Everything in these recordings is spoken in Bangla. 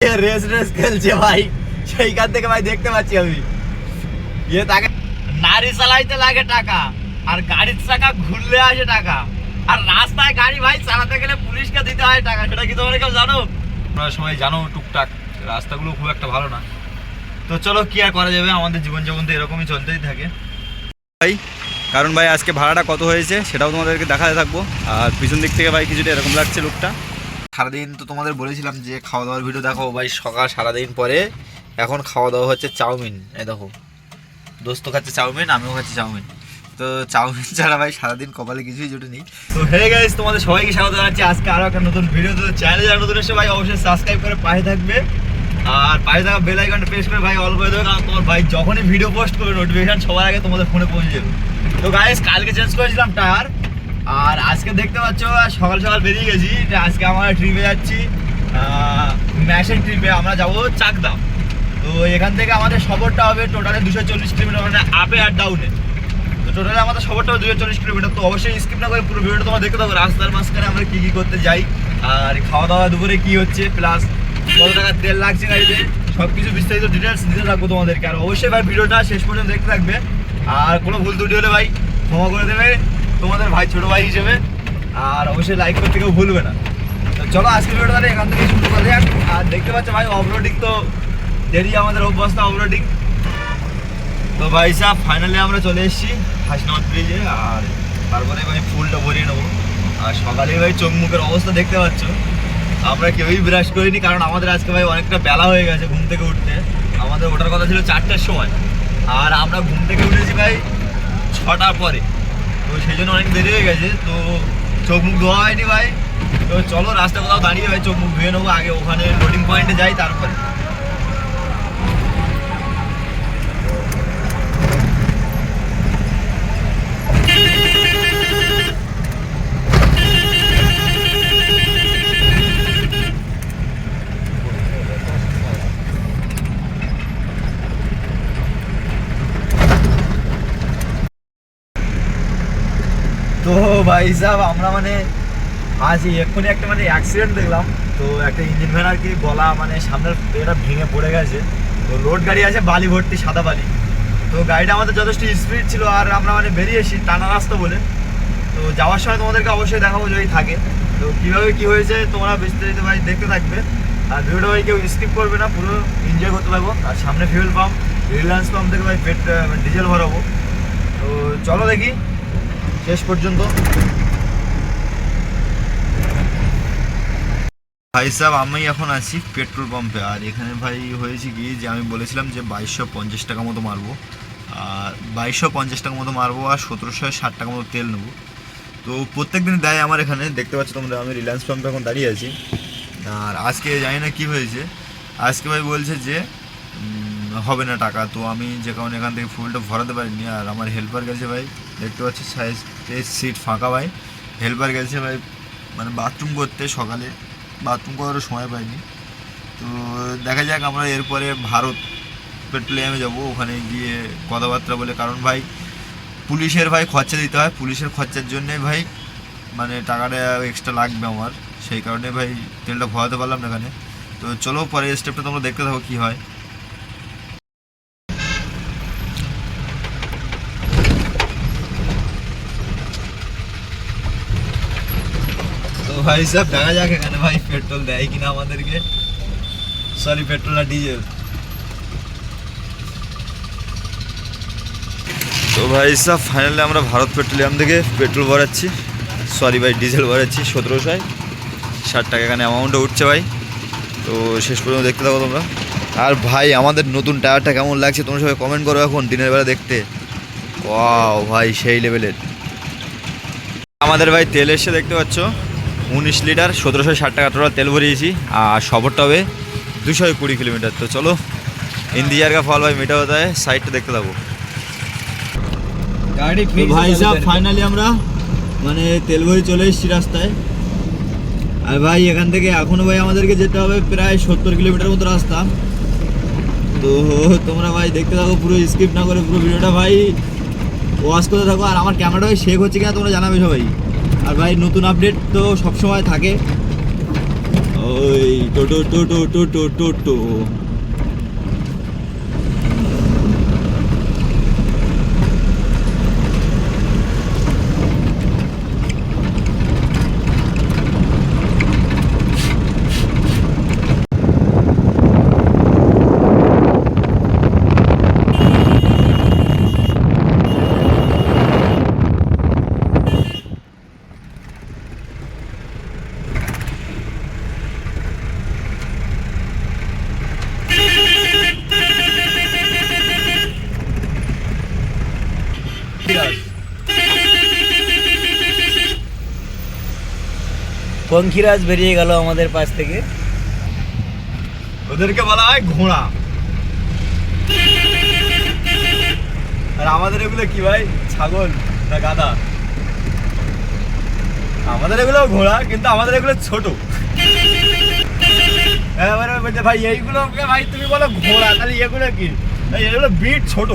রেস রেস খেলছে ভাই। সেইখান থেকে ভাই দেখতে পাচ্ছি আমি। ইয়ে তাকে নারী চালাইতে লাগে টাকা আর গাড়ির চাকা ঘুরলে আসে টাকা। আর রাস্তায় গাড়ি ভাই চালাতে গেলে পুলিশকে দিতে হয় টাকা সেটা কি তোমরা কেউ জানো? তোমরা সবাই জানো টুকটাক রাস্তাগুলো খুব একটা ভালো না। তো চলো কি আর করা যাবে? আমাদের জীবনযাপন তো এরকমই চলতেই থাকে। ভাই কারণ ভাই আজকে ভাড়াটা কত হয়েছে সেটাও তোমাদেরকে দেখাতে থাকব। আর পিছন দিক থেকে ভাই কিছুটা এরকম লাগছে লুকটা। সারাদিন তো তোমাদের বলেছিলাম যে খাওয়া দাওয়ার ভিডিও দেখো, ভাই সকাল সারাদিন পরে এখন খাওয়া দাওয়া হচ্ছে চাউমিন। এই দেখো, দোস্ত খাচ্ছে চাউমিন, আমিও খাচ্ছি চাউমিন। তো চাউমিন ছাড়া ভাই সারাদিন কপালে কিছুই জুটেনি তো হে গাইস তোমাদের সবাইকে স্বাগত জানাচ্ছি। আজকে আরও একটা নতুন ভিডিও তো চ্যানেলে যারা নতুন এসে ভাই, অবশ্যই সাবস্ক্রাইব করে পাশে থাকবে। আর পাশে থাকা বেল আইকনটা প্রেস করে ভাই অল করে দেবে, কারণ তোমার ভাই যখনই ভিডিও পোস্ট করবে নোটিফিকেশন সবার আগে তোমাদের ফোনে পৌঁছে যাবে। তো গাইস কালকে চেঞ্জ করেছিলাম টায়ার আর আজকে দেখতে পাচ্ছ সকাল সকাল বেরিয়ে গেছি আজকে আমরা ট্রিপে যাচ্ছি ম্যাশের ট্রিপে আমরা যাব চাকদা। তো এখান থেকে আমাদের সফরটা হবে টোটালে দুশো চল্লিশ কিলোমিটার মানে আপে আর ডাউনে তো টোটালে আমাদের সফরটা হবে দুশো চল্লিশ কিলোমিটার। তো অবশ্যই স্কিপ না করে পুরো ভিডিওটা তোমার দেখতে থাকো, রাস্তার মাঝখানে আমরা কী কী করতে যাই। আর খাওয়া দাওয়া দুপুরে কী হচ্ছে প্লাস কত টাকা তেল লাগছে গাড়িতে সব কিছু বিস্তারিত ডিটেলস দিতে থাকব তোমাদেরকে। আর অবশ্যই ভাই, ভিডিওটা শেষ পর্যন্ত দেখতে থাকবে। আর কোনো ভুল ত্রুটি হলে ভাই, ক্ষমা করে দেবে। তোমাদের ভাই, ছোট ভাই হিসেবে। আর অবশ্যই লাইক করতে কেউ ভুলবে না। তো চলো আজকে ভিডিওটা তাহলে এখান থেকে শুরু করা। যাক আর দেখতে পাচ্ছ ভাই অফরোডিং তো দেরি আমাদের অভ্যস্ত অফরোডিং তো ভাই সাহ ফাইনালি আমরা চলে এসেছি হাসনাবাদ ব্রিজে আর তারপরে ভাই ফুলটা ভরিয়ে নেব। আর সকালে ভাই চোখ মুখের অবস্থা দেখতে পাচ্ছ। আমরা কেউই ব্রাশ করিনি, কারণ আমাদের আজকে ভাই অনেকটা বেলা হয়ে গেছে ঘুম থেকে উঠতে। আমাদের ওঠার কথা ছিল চারটার সময়। আর আমরা ঘুম থেকে উঠেছি ভাই ছটার পরে। তো সেই জন্য অনেক দেরি হয়ে গেছে, তো চোখ মুখ ধোয়া হয়নি ভাই। তো চলো রাস্তা কোথাও দাঁড়িয়ে ভাই, চোখ মুখ ধুয়ে নেব, আগে ওখানে লোডিং পয়েন্টে যাই, তারপরে। ভাই আমরা মানে আজ এক্ষুনি একটা মানে অ্যাক্সিডেন্ট দেখলাম। তো একটা ইঞ্জিন ভ্যান আর কি গলা মানে সামনের এটা ভেঙে পড়ে গেছে। তো লোড গাড়ি আছে, বালি ভর্তি, সাদা বালি। তো গাড়িটা আমাদের যথেষ্ট স্পিড ছিল আর আমরা মানে বেরিয়ে এসেছি টানা রাস্তা বলে। তো যাওয়ার সময় তোমাদেরকে অবশ্যই দেখাবো যদি থাকে। তো কীভাবে কী হয়েছে তোমরা বিস্তারিত ভাই দেখতে থাকবে। আর ভিডিওটা ভাই কেউ স্কিপ করবে না, পুরো এনজয় করতে পারব আর সামনে ফিউল পাম্প রিলায়েন্স পাম্প থেকে ভাই পেট ডিজেল ভরাবো। তো চলো দেখি। শেষ পর্যন্ত। ভাই সাহেব, আমি এখন আছি পেট্রোল পাম্পে। আর এখানে ভাই হয়েছে কি, যে আমি বলেছিলাম যে বাইশশো পঞ্চাশ টাকা মতো মারবো। আর বাইশশো পঞ্চাশ টাকা মতো মারবো আর সতেরোশো ষাট টাকা মতো তেল নেব। তো প্রত্যেক দিন দেয় আমার এখানে। দেখতে পাচ্ছ তোমরা, আমি রিলায়েন্স পাম্পে এখন দাঁড়িয়ে আছি। আর আজকে জানি না কী হয়েছে। আজকে ভাই বলছে যে হবে না টাকা। তো আমি যে কারণে এখান থেকে ফুলটা ভরাতে পারিনি। আর আমার হেল্পার গেছে ভাই। দেখতে পাচ্ছি সাইজ সিট ফাঁকা ভাই। হেল্পার গেছে ভাই মানে বাথরুম করতে সকালে। বাথরুম করারও সময় পাইনি। তো দেখা যাক আমরা এরপরে ভারত পেট্রোলিয়ামে যাব, ওখানে গিয়ে কথাবার্তা বলে। কারণ ভাই, পুলিশের ভাই খরচা দিতে হয়। পুলিশের খরচার জন্যে ভাই মানে টাকাটা এক্সট্রা লাগবে আমার। সেই কারণে ভাই তেলটা ভরাতে পারলাম না এখানে। তো চলো পরে স্টেপটা তোমরা দেখতে থাকো কী হয়। ভাই সব দেখা যাক এখানে ভাই পেট্রোল দেয় কিনা আমাদেরকে। সরি পেট্রোল আর ডিজেল তো ভাই সাহ ফাইনালি আমরা ভারত পেট্রোলিয়াম থেকে পেট্রোল ভরাচ্ছি। সরি ভাই ডিজেল ভরাচ্ছি, সতেরোশোয়। ষাট টাকা এখানে অ্যামাউন্টটা উঠছে ভাই। তো শেষ পর্যন্ত দেখতে থাকো তোমরা। আর ভাই, আমাদের নতুন টায়ারটা কেমন লাগছে তোমরা সবাই কমেন্ট করো এখন, দিনের বেলা দেখতে। ওয়াও ভাই, সেই লেভেলের আমাদের ভাই তেল এসে দেখতে পাচ্ছ? উনিশ লিটার সতেরোশো ষাট টাকা টোটাল তেল ভরিয়েছি আর সফরটা হবে দুশো কুড়ি কিলোমিটার। তো চলো ইন্দিয়ার কা ফল ভাই মেটা হতা হয় সাইডটা দেখতে থাকো। গাড়ি ভাই সাহেব ফাইনালি আমরা মানে তেল ভরে চলে এসেছি রাস্তায়। আর ভাই এখান থেকে এখনও ভাই আমাদেরকে যেতে হবে প্রায় সত্তর কিলোমিটার মতো রাস্তা। তো তোমরা ভাই দেখতে থাকো পুরো স্কিপ না করে পুরো ভিডিওটা ভাই। ওয়াশ করতে থাকো আর আমার ক্যামেরাটা ভাই শেক হচ্ছে কিনা তোমরা জানাবে সবাই। আর ভাই নতুন আপডেট তো সবসময় থাকে। ওই টোটো টোটো টোটো টোটো পঙ্খিরাজ বেরিয়ে গেল আমাদের পাশ থেকে। ওদেরকে বলা হয় ঘোড়া। আর আমাদের এগুলো কি ভাই? ছাগল না গাদা আমাদের এগুলো ঘোড়া, কিন্তু আমাদের এগুলো ছোট। এবারে বলছে, ভাই, এইগুলোকে ভাই তুমি বলো ঘোড়া, তাহলে এগুলো কি? এগুলো বিট ছোট।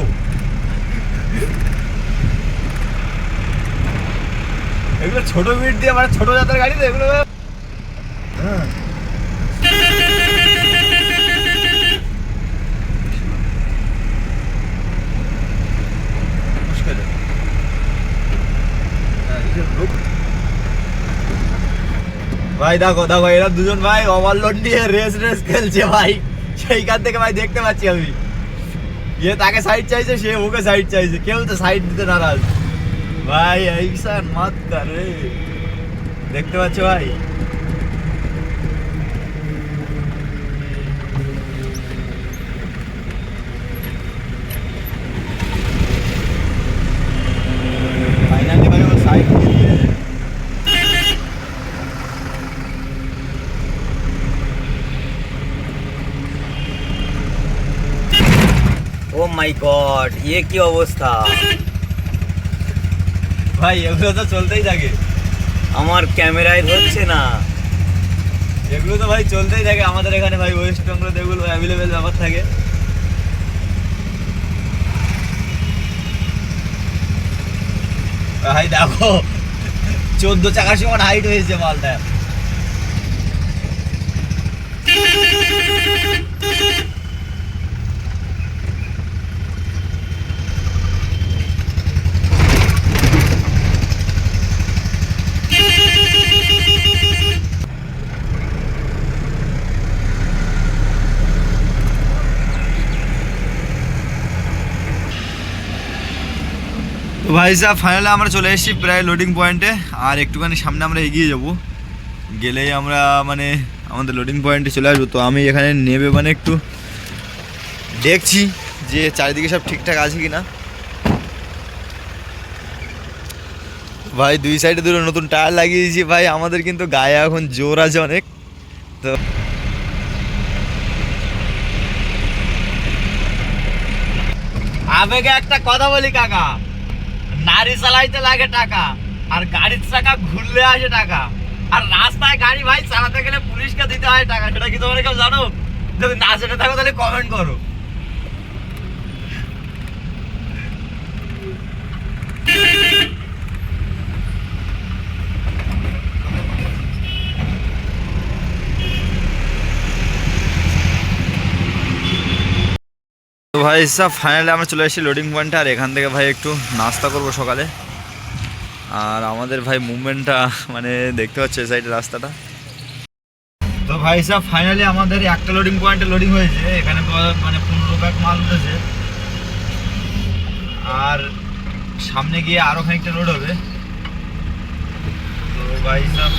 এগুলো ছোট বিট দিয়ে মানে ছোট জাতের গাড়ি তো এগুলো। হ্যাঁ। হ্যাঁ, ভাই দেখো দেখো এরা দুজন ভাই ওভারলোড নিয়ে রেস রেস খেলছে ভাই। সেইখান থেকে ভাই দেখতে পাচ্ছি আমি। ইয়ে তাকে সাইড চাইছে সে ওকে সাইড চাইছে। কেউ তো সাইড দিতে নারাজ। ভাই এইসা মত কর রে দেখতে পাচ্ছ ভাই ফাইনালি ভাই ও সাইড দিয়ে ও মাই গড ইয়ে কি অবস্থা ভাই এগুলো তো চলতেই থাকে। আমার ক্যামেরায় ধরছে না। এগুলো তো ভাই চলতেই থাকে। আমাদের এখানে ভাই ওয়েস্ট বেঙ্গলে এগুলো অ্যাভেলেবেল ব্যাপার থাকে। ভাই দেখো চোদ্দ চাকার সমান হাইট হয়েছে মালটা তো ভাই সাহেব ফাইনালি আমরা চলে এসেছি প্রায় লোডিং পয়েন্টে আর একটুখানি সামনে আমরা এগিয়ে যাব। গেলেই আমরা মানে আমাদের লোডিং পয়েন্টে চলে আসব। তো আমি এখানে নেবে মানে একটু দেখছি যে চারিদিকে সব ঠিকঠাক আছে কি না ভাই, দুই সাইডে দুটো নতুন টায়ার লাগিয়েছি ভাই। আমাদের কিন্তু গায়ে এখন জোর আছে অনেক। তো আবেগে একটা কথা বলি, কাকা। নারী চালাইতে লাগে টাকা, আর গাড়ির চাকা ঘুরলে আসে টাকা। আর রাস্তায় গাড়ি ভাই চালাতে গেলে পুলিশকে দিতে হয় টাকা, সেটা কি তোমরা কেউ জানো? যদি না জেনে থাকো তাহলে কমেন্ট করো। তো ভাই, সব ফাইনালি আমরা চলে এসেছি লোডিং পয়েন্টে আর এখান থেকে ভাই একটু নাস্তা করব সকালে। আর আমাদের ভাই মুভমেন্টটা মানে দেখতে পাচ্ছ এই সাইডে রাস্তাটা। তো ভাই, সব ফাইনালি আমাদের একটা লোডিং পয়েন্টে লোডিং হয়েছে। এখানে মানে পনেরো ব্যাগ মাল উঠেছে। আর সামনে গিয়ে আরও খানিকটা লোড হবে। তো ভাই, সব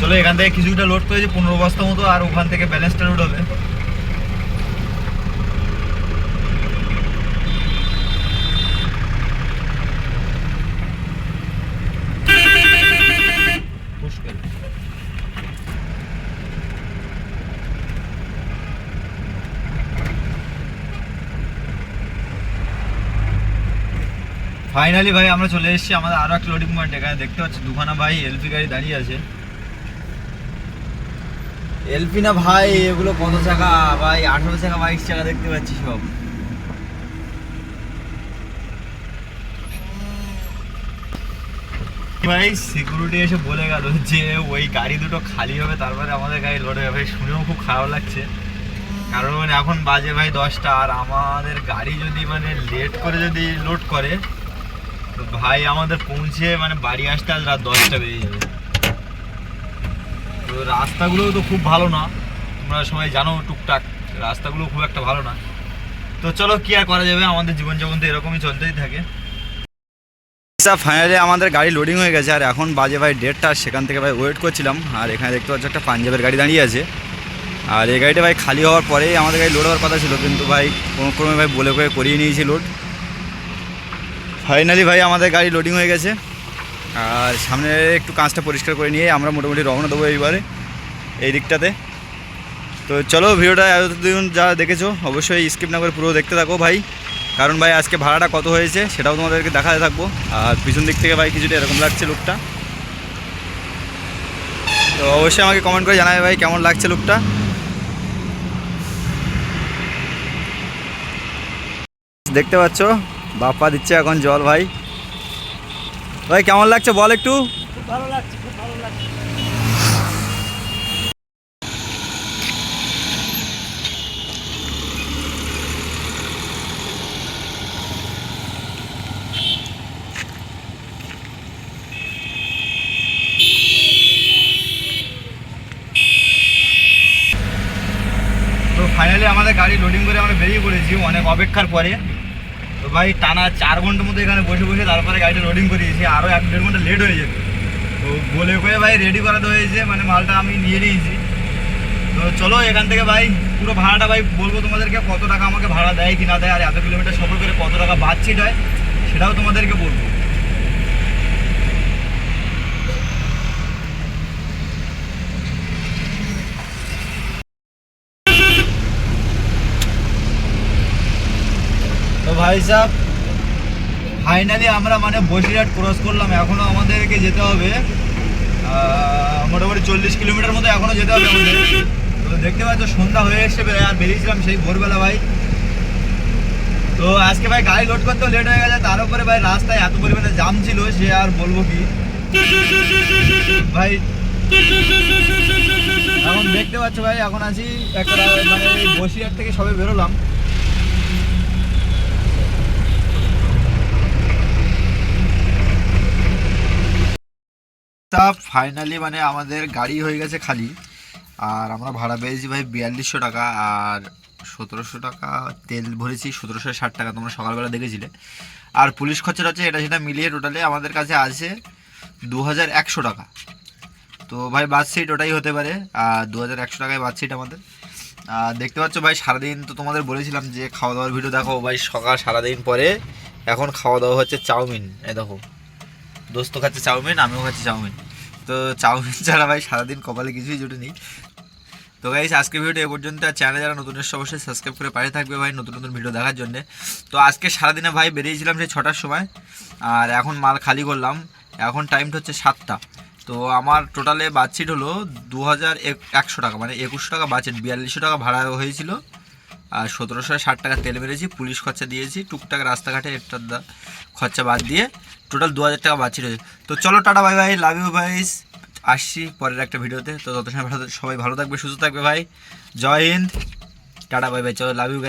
চলো এখান থেকে কিছুটা লোড করেছে, পনেরো বস্তা মতো, আর ওখান থেকে ব্যালেন্সটা লোড হবে। ফাইনালি ভাই, আমরা চলে এসেছি আমাদের আরও একটা লোডিং পয়েন্ট এখানে। দেখতে পাচ্ছি, দুখানা ভাই এলপি গাড়ি দাঁড়িয়ে আছে। এলপি না ভাই, এগুলো কত চাকা? ভাই, আঠারো চাকা বাইশ চাকা দেখতে পাচ্ছি সব। ভাই সিকিউরিটি এসে বলে গেল যে, ওই গাড়ি দুটো খালি হবে, তারপরে আমাদের গাড়ি লোড হবে। ভাই, শুনেও খুব খারাপ লাগছে। কারণ মানে এখন বাজে ভাই দশটা, আর আমাদের গাড়ি যদি মানে লেট করে যদি লোড করে ভাই আমাদের পৌঁছে মানে বাড়ি আসতে আজ রাত দশটা বেজে যাবে। তো রাস্তাগুলোও তো খুব ভালো না। তোমরা সবাই জানো টুকটাক রাস্তাগুলো খুব একটা ভালো না। তো চলো, কি আর করা যাবে? আমাদের জীবনযাপন তো এরকমই চলতেই থাকে। ফাইনালি আমাদের গাড়ি লোডিং হয়ে গেছে, আর এখন বাজে ভাই ডেটটা সেখান থেকে ভাই ওয়েট করছিলাম, আর এখানে দেখতে পাচ্ছ একটা পাঞ্জাবের গাড়ি দাঁড়িয়ে আছে। আর এই গাড়িটা ভাই খালি হওয়ার পরেই আমাদের গাড়ি লোড হওয়ার কথা ছিল, কিন্তু ভাই কোনো ক্রমে ভাই বলে করে করিয়ে নিয়েছি লোড ফাইনালি ভাই, আমাদের গাড়ি লোডিং হয়ে গেছে। আর সামনে একটু কাঁচটা পরিষ্কার করে নিয়ে আমরা মোটামুটি রওনা দেবো এইবারে, এই দিকটাতে। তো চলো ভিডিওটা এতদিন যা দেখেছ, অবশ্যই স্কিপ না করে পুরো দেখতে থাকো ভাই। কারণ ভাই, আজকে ভাড়াটা কত হয়েছে সেটাও তোমাদেরকে দেখাতে থাকব। আর পিছন দিক থেকে ভাই, কিছুটা এরকম লাগছে লুকটা তো অবশ্যই আমাকে কমেন্ট করে জানাবে ভাই, কেমন লাগছে লুকটা দেখতে পাচ্ছ? বাপ্পা দিচ্ছে এখন জল, ভাই। ভাই, কেমন লাগছে? বল একটু। ফাইনালি আমাদের গাড়ি লোডিং করে আমরা বেরিয়ে পড়েছি অনেক অপেক্ষার পরে। ভাই, টানা চার ঘণ্টার মধ্যে এখানে বসে বসে তারপরে গাড়িটা লোডিং করিয়েছি আরও এক দেড় ঘণ্টা লেট হয়ে যেত তো বলে করে ভাই রেডি করাতে হয়েছে মানে মালটা আমি নিয়ে নিয়েছি। তো চলো এখান থেকে ভাই, পুরো ভাড়াটা ভাই বলব তোমাদেরকে, কত টাকা আমাকে ভাড়া দেয় কি না দেয়, আর এত কিলোমিটার সফর করে কত টাকা বাদছিট হয় সেটাও তোমাদেরকে বলব। তো ভাই সাহেব ফাইনালি আমরা মানে বসিরহাট ক্রস করলাম। এখনও আমাদেরকে যেতে হবে। মোটামুটি চল্লিশ কিলোমিটার মতো এখনও যেতে হবে আমাদের। তো দেখতে পাচ্ছ, সন্ধ্যা হয়ে এসছে আর বেরিয়েছিলাম সেই ভোরবেলা ভাই। তো আজকে ভাই গাড়ি লোড করতেও লেট হয়ে গেছে, তার উপরে ভাই রাস্তায় এত পরিমাণে জাম ছিল, সে আর বলব কি। ভাই, এখন দেখতে পাচ্ছ ভাই, এখন আছি একটা মানে বসিরহাট থেকে সবে বেরোলাম। তা ফাইনালি মানে আমাদের গাড়ি হয়ে গেছে খালি। আর আমরা ভাড়া পেয়েছি ভাই বিয়াল্লিশশো টাকা, আর সতেরোশো টাকা তেল ভরেছি, সতেরোশো ষাট টাকা তোমরা সকালবেলা দেখেছিলে। আর পুলিশ খরচা হচ্ছে এটা সেটা মিলিয়ে টোটালে আমাদের কাছে আছে দু হাজার একশো টাকা। তো ভাই বাস সিট ওটাই হতে পারে, আর দু হাজার একশো টাকায় বাস সিট আমাদের। আর দেখতে পাচ্ছ ভাই সারাদিন তো তোমাদের বলেছিলাম যে খাওয়া দাওয়ার ভিডিও দেখো, ভাই সকাল সারাদিন পরে এখন খাওয়া দাওয়া হচ্ছে চাউমিন। এ দেখো, দোস্ত খাচ্ছে চাউমিন, আমিও খাচ্ছি চাউমিন। তো চাউমিন ছাড়া ভাই সারাদিন কপালে কিছুই জুটেনি তো গাইস আজকে ভিডিও এ পর্যন্ত। আর চ্যানেলে যারা নতুন এসে অবশ্যই সাবস্ক্রাইব করে পাশে থাকবে ভাই নতুন নতুন ভিডিও দেখার জন্য। তো আজকে সারাদিনে ভাই বেরিয়েছিলাম সেই ছটার সময়, আর এখন মাল খালি করলাম। এখন টাইমটা হচ্ছে সাতটা। তো আমার টোটালে বাজেট হলো দু হাজার একশো টাকা মানে একুশশো টাকা বাজেট বিয়াল্লিশশো টাকা ভাড়া হয়েছিল। আর সতেরোশো ষাট টাকা তেল মেরেছি, পুলিশ খরচা দিয়েছি, টুকটাক রাস্তাঘাটে একটা খরচা বাদ দিয়ে। টোটাল দু হাজার টাকা বাঁচিয়ে রয়েছে। তো চলো, ta ta, bye bye love you vice আসছি পরের একটা ভিডিওতে। তো তত সময় ভালো সবাই ভালো থাকবে, সুস্থ থাকবে ভাই। Jai Hind. Ta ta, bye bye. চলো লাভ ইউ